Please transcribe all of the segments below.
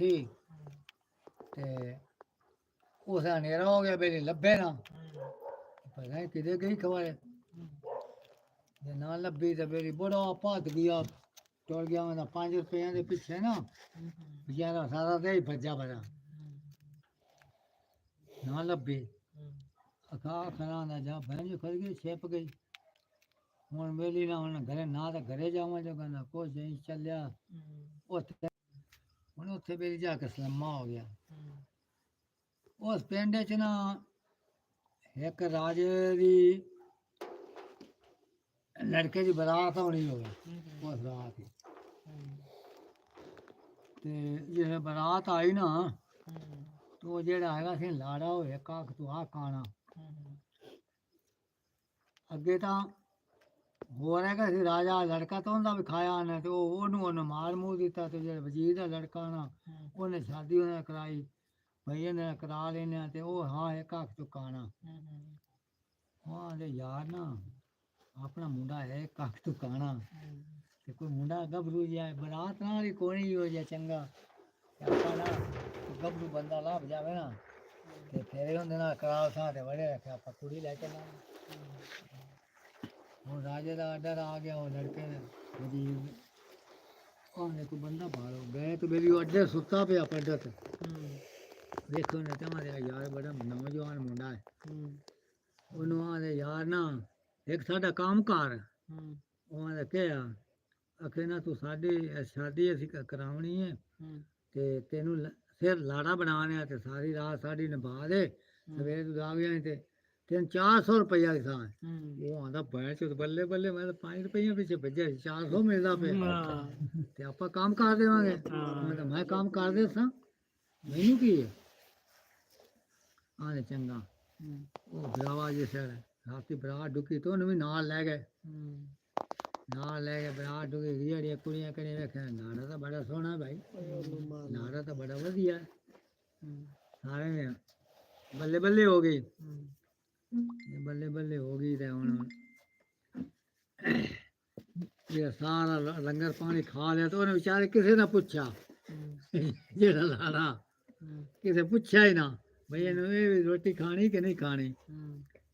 ਉੱਠੀ ਤੇ ਉਸ ਦਾ ਹਨੇਰਾ ਹੋ ਗਿਆ ਬੇਲੀ ਲੱਭੇ ਨਾ। ਪਤਾ ਨਹੀਂ ਕਿਤੇ ਗਈ ਖਵਾਏ ਜੇ ਨਾ ਲੱਭੀ ਤੇ ਬੇਲੀ ਬੜਾ ਭੱਜ ਗਿਆ। ਟੁਰ ਗਿਆ ਉਹਦਾ 5 ਰੁਪਈਆਂ ਦੇ ਪਿੱਛੇ ਨਾ। ਵਿਚਾਰਾ ਸਾਰਾ ਤੇ ਹੀ ਭੱਜਾ ਬੜਾ ਨਾ ਲੱਭੀ। ਅਖਾ ਖਣਾ ਨਾ ਜਾ ਭੈਣ ਜੀ ਖੜ ਗਈ ਛਿਪ ਗਈ। ਹੁਣ ਮੇਲੀ ਨਾ ਹੁਣ ਘਰੇ ਨਾ ਤਾਂ ਘਰੇ ਜਾਵਾਂ ਜੋ ਕਹਿੰਦਾ ਕੁਛ ਨਹੀਂ ਚੱਲਿਆ। ਉੱਥੇ ਹੁਣ ਉੱਥੇ ਮੇਰੀ ਜਾ ਕੇ ਸਲਮਾ ਹੋ ਗਿਆ। ਉਸ ਪਿੰਡ 'ਚ ਨਾ ਇੱਕ ਰਾਜੇ ਦੀ ਲੜਕੇ ਦੀ ਬਰਾਤ ਹੋਣੀ ਹੋਵੇ ਉਸ ਰਾਤ ਹੀ। ਤੇ ਜਿਹੜੇ ਬਰਾਤ ਆਈ ਨਾ ਤੇ ਜਿਹੜਾ ਹੈਗਾ ਸੀ ਲਾੜਾ ਹੋਇਆ ਕਾਕ ਤੂੰ ਆ ਕਾਣਾ। ਅੱਗੇ ਤਾਂ ਹੋਰ ਹੈਗਾ ਸੀ ਰਾਜਾ ਲੜਕਾ ਤਾਂ ਉਹਦਾ ਵੀ ਖਾਇਆ ਨੇ ਤੇ ਉਹ ਉਹਨੂੰ ਉਹਨੇ ਮਾਰ ਮੂਰ ਦਿੱਤਾ ਤੇ ਜਿਹੜਾ ਵਜ਼ੀਰ ਦਾ ਲੜਕਾ ਨਾ ਉਹਨੇ ਸ਼ਾਦੀ ਉਹਨੇ ਕਰਾਈ ਭਈ ਇਹਨੇ ਕਰਾ ਲੈਨੇ ਤੇ ਉਹ ਹਾਂ ਇੱਕ ਅੱਖ ਚੁਕਾਣਾ ਹਾਂ ਦੇ ਯਾਰ ਨਾ ਆਪਣਾ ਮੁੰਡਾ ਹੈ ਇੱਕ ਅੱਖ ਚੁਕਾਣਾ ਤੇ ਕੋਈ ਮੁੰਡਾ ਗੱਭਰੂ ਜਾਏ ਬਰਾਤ ਨਾਲ ਹੀ ਕੋਈ ਹੋ ਜਾ ਚੰਗਾ। ਆਪਾਂ ਨਾ ਗੱਭਰੂ ਬੰਦਾ ਲੱਭ ਜਾਵੇ ਨਾ ਤੇ ਫੇਰੇ ਉਹਦੇ ਨਾਲ ਕਰਾਲ ਸਾਂ ਤੇ ਵੜੇ ਰੱਖਿਆ ਆਪਾਂ ਕੁੜੀ ਲੈ ਚੱਲਾਂਗੇ ਹੁਣ ਰਾਜੇ ਦਾ ਆਰਡਰ ਆ ਗਿਆ ਉਹ ਲੜਕੇ ਨੇ ਵਜ਼ੀਰ ਨੇ। ਉਹਨੇ ਕੋਈ ਬੰਦਾ ਭਾਲੋ ਗਏ ਤੇ ਮੇਰੀ ਅੱਡੇ ਸੁੱਤਾ ਪਿਆ ਪੰਡਤ। ਦੇਖੋ ਨੇ ਤਾਂ ਮੇਰਾ ਯਾਰ ਬੜਾ ਨੌਜਵਾਨ ਮੁੰਡਾ ਹੈ। ਉਹਨੂੰ ਆਦੇ ਯਾਰ ਨਾ ਇੱਕ ਸਾਡਾ ਕੰਮ ਕਰ ਉਹ ਆਂਦਾ ਕਿਹਾ ਅਖੇ ਨਾ ਤੂੰ ਸਾਡੀ ਸ਼ਾਦੀ ਅਸੀਂ ਕ- ਕਰਾਉਣੀ ਹੈ। ਤੇ ਤੈਨੂੰ ਫਿਰ ਲਾੜਾ ਬਣਾਉਣਾ ਤੇ ਸਾਰੀ ਰਾਤ ਸਾਡੀ ਨਿਭਾ ਦੇ। ਸਵੇਰ ਤੂੰ ਆ ਗਿਆ ਤੇ ਤੈਨੂੰ 400 ਰੁਪਇਆ ਥਾਂ ਉਹ ਆਂਦਾ ਬੈਠ ਚ ਬੱਲੇ ਬੱਲੇ ਮੈਂ ਤਾਂ 5 ਰੁਪਈਆ ਪਿੱਛੇ ਭੱਜਿਆ ਸੀ, 400 ਮਿਲਦਾ ਪਿਆ। ਤੇ ਆਪਾਂ ਕੰਮ ਕਰ ਦੇਵਾਂਗੇ। ਮੈਂ ਤਾਂ ਮੈਂ ਕੰਮ ਕਰ ਦੇ ਸਾਂ ਮੈਨੂੰ ਕੀ ਹੈ? ਆਨੇ ਚੰਗਾ। ਉਹ ਬਰਾਵਾ ਜੇ ਸਰ ਰਾਤੀ ਬਰਾ ਡੁੱਕੀ ਤੋਂ ਉਹਨੂੰ ਵੀ ਨਾਲ ਲੈ ਗਏ। ਨਾਲ ਲੈ ਕੇ ਬਰਾ ਡੁੱਕੀ ਜਿਹੜੀਆਂ ਕੁੜੀਆਂ ਕਰੇ ਵੇਖਿਆ। ਨਾੜਾ ਤਾਂ ਬੜਾ ਸੋਹਣਾ ਭਾਈ। ਨਾੜਾ ਤਾਂ ਬੜਾ ਵਧੀਆ। ਸਾਰੇ ਨੇ ਬੱਲੇ ਬੱਲੇ ਹੋ ਇਹ ਬੱਲੇ ਬੱਲੇ ਹੋ ਗਈ ਤੇ ਹੁਣ ਇਹ ਸਾਰਾ ਲੰਗਰ ਪਾਣੀ ਖਾ ਲਿਆ ਤੇ ਉਹਨੇ ਵਿਚਾਰੇ ਕਿਸੇ ਨਾ ਪੁੱਛਿਆ। ਜਿਹੜਾ ਲਾੜਾ ਕਿਸੇ ਪੁੱਛਿਆ ਹੀ ਨਾ। ਭਈ ਇਹਨੂੰ ਇਹ ਰੋਟੀ ਖਾਣੀ ਕਿ ਨਹੀਂ ਖਾਣੀ?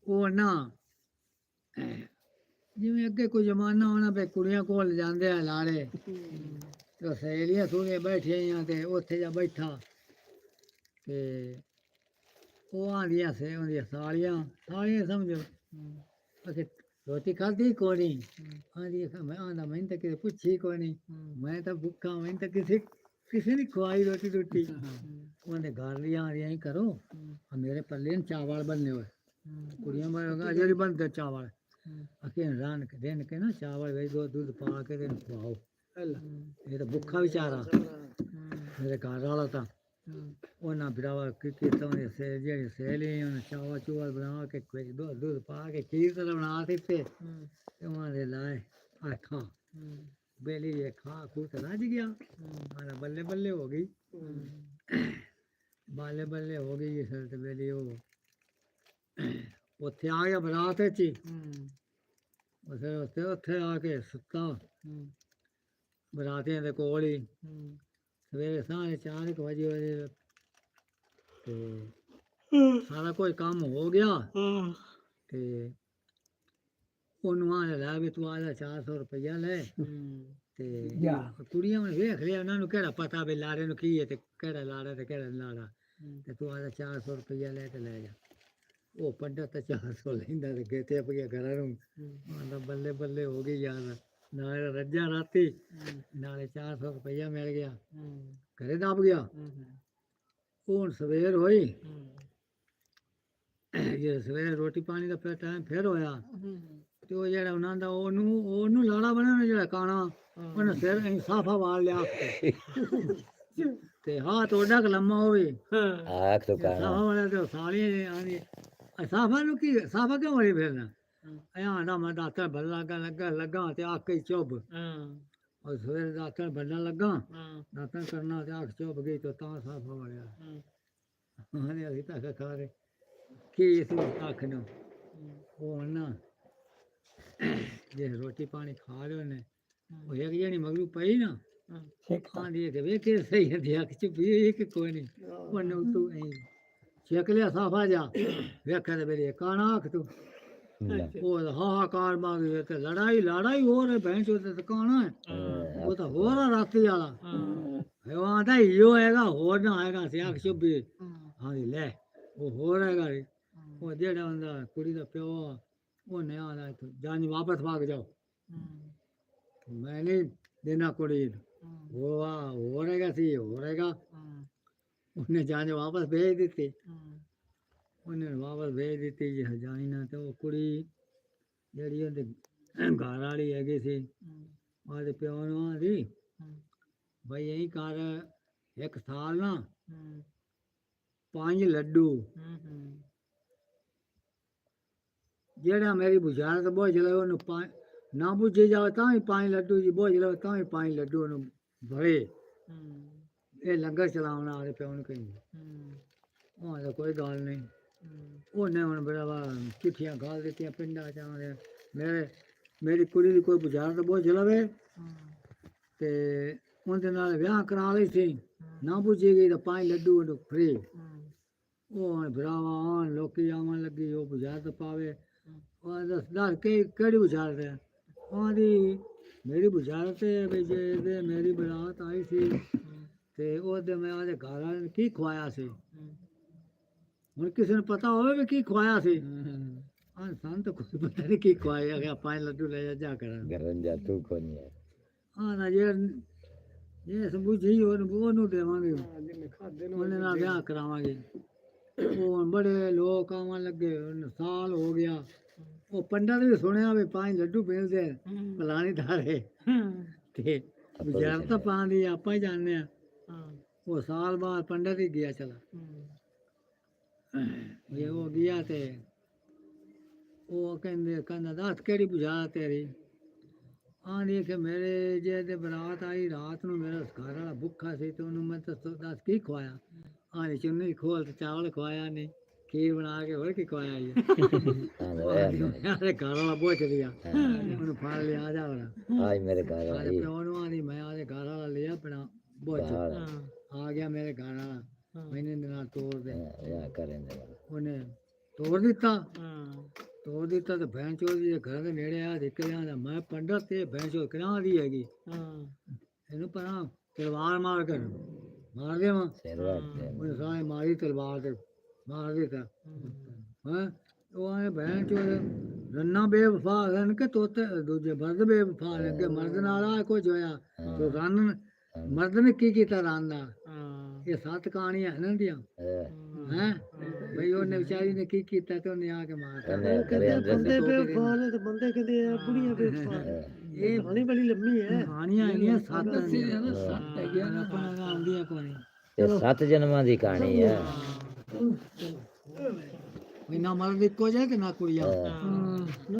ਉਹ ਨਾ, ਜਿਵੇਂ ਅੱਗੇ ਕੋਈ ਜ਼ਮਾਨਾ ਹੋਣਾ ਪਏ ਕੁੜੀਆਂ ਕੋਲ ਜਾਂਦੇ ਆ ਲਾੜੇ। ਤੇ ਸਹੇਲੀਆਂ ਸੁਣੇ ਬੈਠੀਆਂ ਤੇ ਉੱਥੇ ਜਾ ਬੈਠਾ। ਤੇ ਉਹ ਆਂਦੀਆਂ ਸੇ ਉਹਦੀਆਂ ਸਾਲੀਆਂ ਸਾਲੀਆਂ ਸਮਝੋ। ਅਕੇ ਰੋਟੀ ਕੋਈ ਨਹੀਂ ਆਂਦੀ ਮੈਂ ਆਂਦਾ ਮੈਨੂੰ ਤਾਂ ਕਿਸੇ ਪੁੱਛੀ ਨਹੀਂ ਮੈਂ ਤਾਂ ਭੁੱਖਾ ਮੈਨੂੰ ਤਾਂ ਕਿਸੇ ਕਿਸੇ ਨੇ ਖਵਾਈ ਰੋਟੀ ਰੋਟੀ। ਉਹਨੇ ਘਰ ਲਿਆ ਆਂਦੀਆਂ ਹੀ। ਕਰੋ ਮੇਰੇ ਪੱਲੇ ਨੂੰ ਚਾਵਲ ਬੰਨੇ ਹੋਏ। ਕੁੜੀਆਂ ਮੈਂ ਅਜੇ ਬੰਦੇ ਚਾਵਲ। ਅਕੇ ਰਾਂ ਕੇ ਦੇਣ ਕੇ ਨਾ ਚਾਵਲ ਵੇ ਦੋ ਦੁੱਧ ਪਾ ਕੇ ਤੇ ਖਵਾਓ। ਇਹ ਤਾਂ ਭੁੱਖਾ ਵਿਚਾਰਾ। ਮੇਰੇ ਘਰ ਵਾਲਾ ਤਾਂ ਉਹਨਾਂ ਬਿਰਾਵਾ ਕੀ ਕੀਤਾ ਉਹਨੇ ਸੇ ਜਿਹੜੇ ਸੇਲੇ ਉਹਨੇ ਚਾਵਾ ਚੂਵਾ ਬਣਾ ਕੇ ਕੋਈ ਦੁੱਧ ਦੁੱਧ ਪਾ ਕੇ ਖੀਰ ਤਰ੍ਹਾਂ ਬਣਾ ਦਿੱਤੇ ਤੇ ਉਹਨਾਂ ਦੇ ਲਾਏ ਆਖਾਂ ਬੇਲੀ ਇਹ ਖਾ ਖੂ ਤੇ ਰੱਜ ਗਿਆ ਆਹ ਬੱਲੇ ਬੱਲੇ ਹੋ ਗਈ ਬੱਲੇ ਬੱਲੇ ਹੋ ਗਈ ਇਸ ਤੇ ਬੇਲੀ ਉਹ ਉੱਥੇ ਆ ਗਿਆ ਬਰਾਤ ਵਿੱਚ ਹੀ ਉਹ ਫਿਰ ਉੱਥੇ ਉੱਥੇ ਆ ਕੇ ਸੁੱਤਾ ਬਰਾਤੀਆਂ ਦੇ ਕੋਲ ਹੀ ਸਵੇਰੇ ਸਾਢੇ ਚਾਰ ਕੁ ਵਜੇ ਉਹਦੇ ਤੇ ਸਾਰਾ ਕੋਈ ਕੰਮ ਹੋ ਗਿਆ। ਤੇ ਉਹਨੂੰ ਆ ਲੈ ਵੀ ਤੂੰ ਆ ਜਾ 400 ਰੁਪਇਆ ਲੈ। ਤੇ ਕੁੜੀਆਂ ਨੇ ਵੇਖ ਲਿਆ ਉਹਨਾਂ ਨੂੰ ਕਿਹੜਾ ਪਤਾ ਵੀ ਲਾੜੇ ਨੂੰ ਕੀ ਹੈ ਤੇ ਕਿਹੜਾ ਲਾੜਾ ਤੇ ਕਿਹੜਾ ਨੀ ਲਾੜਾ ਤੇ ਤੂੰ ਆ ਜਾ 400 ਰੁਪਇਆ ਲੈ ਤੇ ਲੈ ਜਾ। ਉਹ ਪੰਡਤ ਤਾਂ 400 ਲੈਂਦਾ ਤੇ ਗੇਤੇ ਆਪ ਗਿਆ ਘਰਾਂ ਨੂੰ। ਆਂਦਾ ਬੱਲੇ ਬੱਲੇ ਹੋ ਗਈ ਯਾਰ। ਨਾਲੇ ਰੱਜਾ ਰਾਤੀ। ਨਾਲੇ 400 ਰੁਪਇਆ ਮਿਲ ਗਿਆ। ਘਰੇ ਦੱਬ ਗਿਆ। ਉਹ ਹੁਣ ਸਵੇਰ ਹੋਈ। ਜੇ ਸਵੇਰ ਰੋਟੀ ਪਾਣੀ ਦਾ ਫਿਰ ਟਾਈਮ ਫਿਰ ਹੋਇਆ। ਤੇ ਉਹ ਜਿਹੜਾ ਉਹਨਾਂ ਦਾ ਉਹਨੂੰ ਉਹਨੂੰ ਲਾੜਾ ਬਣਿਆ ਜਿਹੜਾ ਕਾਣਾ ਉਹਨੇ ਸਿਰ ਇਨਸਾਫਾ ਵਾਲ ਲਿਆ। ਤੇ ਹੱਥ ਉਹਦਾ ਕੁ ਲੰਮਾ ਹੋਵੇ। ਆਖ ਤੋਂ ਸਾਫਾ ਵਾਲਾ ਤੇ ਸਾਲੀਆਂ ਆਂਦੀ ਸਾਫਾ ਨੂੰ ਕੀ ਸਾਫਾ ਕਿਉਂ ਵળી ਫਿਰਨਾ ਆਇਆ ਨਾ ਮੈਂ ਦਾਤਰ ਬੱਲਾ ਲੱਗਾ ਲੱਗਾ ਲੱਗਾ ਤੇ ਅੱਖ ਹੀ ਚੁੱਭ। ਉਹ ਸਵੇਰ ਦਾਤਰ ਬੱਲਣ ਲੱਗਾ ਦਾਤਰ ਕਰਨਾ ਤੇ ਅੱਖ ਚੁੱਭ ਗਈ ਤੇ ਤਾਂ ਸਾਫਾ ਵਾਲਿਆ ਹਾਂ। ਅਸੀਂ ਤਾਂ ਖਾ ਰਹੇ। ਕੀ ਇਸ ਅੱਖ ਨੂੰ? ਉਹ ਨਾ ਜੇ ਰੋਟੀ ਪਾਣੀ ਖਾ ਲਿਓ ਨੇ ਉਹ ਇੱਕ ਜਣੀ ਮਗਰੂ ਪਈ ਨਾ ਆਂਦੀ ਕਿ ਵੇਖੇ ਸਹੀ ਹੱਥ ਅੱਖ ਚ ਵੀ ਇੱਕ ਕੋਈ ਨਹੀਂ। ਉਹਨੂੰ ਤੂੰ ਐ ਛੇਕ ਲਿਆ ਸਾਫਾ ਜਾ ਵੇਖਿਆ ਤੇ ਮੇਰੇ ਕਾਣਾ ਅੱਖ ਤੂੰ। ਉਹ ਹਾਹਾਕਾਰ ਮਾਰ ਗਿਆ ਤੇ ਲੜਾਈ ਲੜਾਈ ਹੋਰ ਹੈ ਭੈਣ ਚੋਦ ਤੇ ਕਾਣਾ ਹੈ। ਉਹ ਤਾਂ ਹੋਰ ਆ ਰਾਤੀ ਵਾਲਾ। ਉਹ ਆਂਦਾ ਇਹੋ ਹੈਗਾ ਹੋਰ ਨਾ ਆਏਗਾ ਸਿਆਖ ਚੁੱਬੀ ਹਾਂ। ਲੈ ਉਹ ਹੋਰ ਹੈਗਾ ਰੇ। ਉਹ ਜਿਹੜਾ ਹੁੰਦਾ ਕੁੜੀ ਦਾ ਪਿਓ ਆ, ਉਹਨੇ ਆਣਾ ਜਾਨੀ ਵਾਪਸ ਭਾਗ ਜਾਓ। ਮੈਂ ਨਹੀਂ ਦੇਣਾ ਕੁੜੀ ਨੂੰ। ਉਹ ਆ ਹੋਰ ਹੈਗਾ ਸੀ ਹੋਰ ਹੈਗਾ। ਉਹਨੇ ਜਾਨ ਵਾਪਸ ਭੇਜ ਦਿੱਤੀ। ਉਹਨੇ ਵਾਪਸ ਭੇਜ ਦਿੱਤੀ ਜੀ ਹਜਾਈ ਨਾ ਤੇ ਉਹ ਕੁੜੀ ਜਿਹੜੀ ਉਹਦੇ ਘਰ ਵਾਲੀ ਹੈਗੀ ਸੀ ਉਹਦੇ ਪਿਓ ਨੂੰ ਆਂਦੀ ਬਈ ਇਹੀ ਕਰ ਇੱਕ ਸਾਲ ਨਾ ਪੰਜ ਲੱਡੂ ਜਿਹੜਾ ਮੇਰੀ ਬੁਝਾਰਤ ਬੋਝ ਲਵੇ ਉਹਨੂੰ ਪੰਜ ਨਾ ਬੁੱਝੇ ਜਾਵੇ ਤਾਂ ਵੀ ਪੰਜ ਲੱਡੂ ਜੀ ਬੋਝ ਲਵੇ ਤਾਂ ਵੀ ਪੰਜ ਲੱਡੂ ਉਹਨੂੰ ਭਰੇ ਇਹ ਲੰਗਰ ਚਲਾਉਣ ਵਾਲੇ ਪਿਓ ਨੂੰ ਕਹਿੰਦੇ। ਉਹ ਤਾਂ ਕੋਈ ਗੱਲ ਨਹੀਂ। ਉਹਨੇ ਹੁਣ ਬੜਾ ਵਾ ਚਿੱਠੀਆਂ ਗਾਲ ਦਿੱਤੀਆਂ ਪਿੰਡਾਂ ਚ ਆਉਂਦੇ ਮੇਰੇ ਮੇਰੀ ਕੁੜੀ ਦੀ ਕੋਈ ਬੁਝਾਰਤ ਬੋਝ ਲਵੇ ਤੇ ਉਹਦੇ ਨਾਲ ਵਿਆਹ ਕਰਾ ਲਈ ਸੀ। ਨਾ ਬੁੱਝੀ ਗਈ ਤਾਂ ਪੰਜ ਲੱਡੂ ਉਹਨੂੰ ਫਰੀ ਉਹ ਹੁਣ ਭਰਾਵਾ ਆਉਣ ਲੋਕੀ ਆਉਣ ਲੱਗੀ, ਉਹ ਬੁਝਾਰਤ ਪਾਵੇ। ਉਹ ਦੱਸ ਦੱਸ ਕਿ ਕਿਹੜੀ ਬੁਝਾਰਤ ਹੈ ਉਹਦੀ ਮੇਰੀ ਬੁਝਾਰਤ ਹੈ ਵੀ ਜੇ ਇਹਦੇ ਮੇਰੀ ਬਰਾਤ ਆਈ ਸੀ ਤੇ ਉਹਦੇ ਮੈਂ ਉਹਦੇ ਘਰ ਵਾਲੇ ਨੂੰ ਕੀ ਖਵਾਇਆ ਸੀ? ਹੁਣ ਕਿਸੇ ਨੂੰ ਪਤਾ ਹੋਵੇ ਵੀ ਕੀ ਖਵਾਇਆ ਸੀ। ਹਾਂ। ਸਾਨੂੰ ਤਾਂ ਕੋਈ ਪਤਾ ਨਹੀਂ ਕੀ ਖਵਾਇਆ ਗਿਆ ਪੰਜ ਲੱਡੂ ਲੈ ਜਾ ਜਾ ਕਰਾਂ। ਗਰਨ ਜਾ ਤੂੰ ਕੋਣੀ ਹੈ। ਹਾਂ ਨਾ ਜੇ ਜੇ ਸਮਝੀ ਉਹਨੂੰ ਉਹਨੂੰ ਦੇਵਾਂਗੇ। ਉਹਨੇ ਨਾਲ ਵਿਆਹ ਕਰਾਵਾਂਗੇ। ਉਹ ਹੁਣ ਬੜੇ ਲੋਕ ਆਉਣ ਲੱਗੇ ਸਾਲ ਹੋ ਗਿਆ। ਉਹ ਪੰਡਤ ਵੀ ਸੁਣਿਆ ਵੀ ਪੰਜ ਲੱਡੂ ਮਿਲਦੇ ਫਲਾਣੀ ਧਾਰੇ। ਤੇ ਵਿਚਾਰ ਤਾਂ ਪਾਉਂਦੀ ਆਪਾਂ ਹੀ ਜਾਣਦੇ ਆ। ਉਹ ਸਾਲ ਬਾਅਦ ਪੰਡਤ ਹੀ ਗਿਆ ਚਲਾ। ਜੇ ਉਹ ਗਿਆ ਤੇ ਉਹ ਕਹਿੰਦੇ ਕਹਿੰਦਾ ਦੱਸ ਕਿਹੜੀ ਬੁਝਾ ਤੇਰੀ? ਆਂਦੀ ਕਿ ਮੇਰੇ ਜੇ ਤੇ ਬਰਾਤ ਆਈ ਰਾਤ ਨੂੰ ਮੇਰਾ ਘਰ ਵਾਲਾ ਭੁੱਖਾ ਸੀ ਤੇ ਉਹਨੂੰ ਮੈਂ ਤਾਂ ਦੱਸ ਕੀ ਖਵਾਇਆ? ਆਂਦੀ ਚੁੰਨੀ ਖੋਲ ਤੇ ਚਾਵਲ ਖਵਾਇਆ ਨਹੀਂ ਖੀਰ ਬਣਾ ਕੇ ਹੋਰ ਕੀ ਖਵਾਇਆ ਜੀ? ਆਰੇ ਘਰ ਵਾਲਾ ਬੋਝ ਲਿਆ ਉਹਨੂੰ ਫੜ ਲਿਆ ਜਾ ਹੁਣ ਆਜ ਮੇਰੇ ਘਰ ਆਈ ਪਿਓ ਨੂੰ ਆਂਦੀ ਮੈਂ ਆਦੇ ਘਰ ਵਾਲਾ ਲਿਆ ਬਣਾ ਬੋਝ ਆ ਗਿਆ ਮੇਰੇ ਘਰ ਵਾਲਾ। ਮੈਨੇ ਦੇ ਨਾਲ ਤੋੜ ਦੇ। ਵਿਆਹ ਕਰੇ ਨੇ ਉਹਨੇ ਤੋੜ ਦਿੱਤਾ। ਤੋੜ ਦਿੱਤਾ ਤੇ ਭੈਣ ਚੋਦ ਦੇ ਘਰ ਦੇ ਨੇੜੇ ਆ ਨਿਕਲਿਆ ਦਾ। ਮੈਂ ਪੰਡਤ ਤੇ ਭੈਣ ਚੋਦ ਕਿਹਨਾਂ ਦੀ ਹੈਗੀ। ਇਹਨੂੰ ਪਰਾਂ ਤਲਵਾਰ ਮਾਰ ਕੇ ਮਾਰ ਸ਼ੇਰਵਾ ਤੇ। ਉਹਨੇ ਸਾਏ ਮਾਰੀ ਤਲਵਾਰ ਤੇ ਮਾਰ ਦਿੱਤਾ। ਹਾਂ। ਉਹ ਆਏ ਭੈਣ ਚੋਦ ਰੰਨਾ ਬੇਵਫਾ ਹਨ ਕਿ ਤੋਤੇ ਦੂਜੇ ਮਰਦ ਬੇਵਫਾ ਨੇ ਕਿ ਮਰਦ ਨਾਲ ਆ ਕੁਝ ਹੋਇਆ। ਤੇ ਰੰਨ ਮਰਦ ਨੇ ਕੀ ਕੀਤਾ ਰੰਨ ਨਾਲ? ਇਹ ਸੱਤ ਕਹਾਣੀਆਂ ਹਨ ਦੀਆਂ ਹੈ। ਬਈ ਉਹਨੇ ਵਿਚਾਰੀ ਨੇ ਕੀ ਕੀਤਾ ਤੇ ਉਹਨੇ ਆ ਕੇ ਮਾਰਤਾ। ਬੰਦੇ ਬੇਵਫਾ ਤੇ ਬੰਦੇ ਕਹਿੰਦੇ ਆ ਕੁੜੀਆਂ ਬੇਵਫਾ ਇਹ ਬੜੀ ਬੜੀ ਲੰਮੀ ਹੈ। ਕਹਾਣੀਆਂ ਹੈਗੀਆਂ ਸੱਤ ਹੈਗੀਆਂ ਨਾ। ਸੱਤ ਹੈਗੀਆਂ ਨਾ। ਪਰ ਆਉਂਦੀਆਂ ਕੋਈ ਇਹ ਸੱਤ ਜਨਮਾਂ ਦੀ ਕਹਾਣੀ ਹੈ। ਵੀ ਨਾ ਮਰਦ ਇੱਕੋ ਜਿਹਾ ਕਿ ਨਾ ਕੁੜੀਆਂ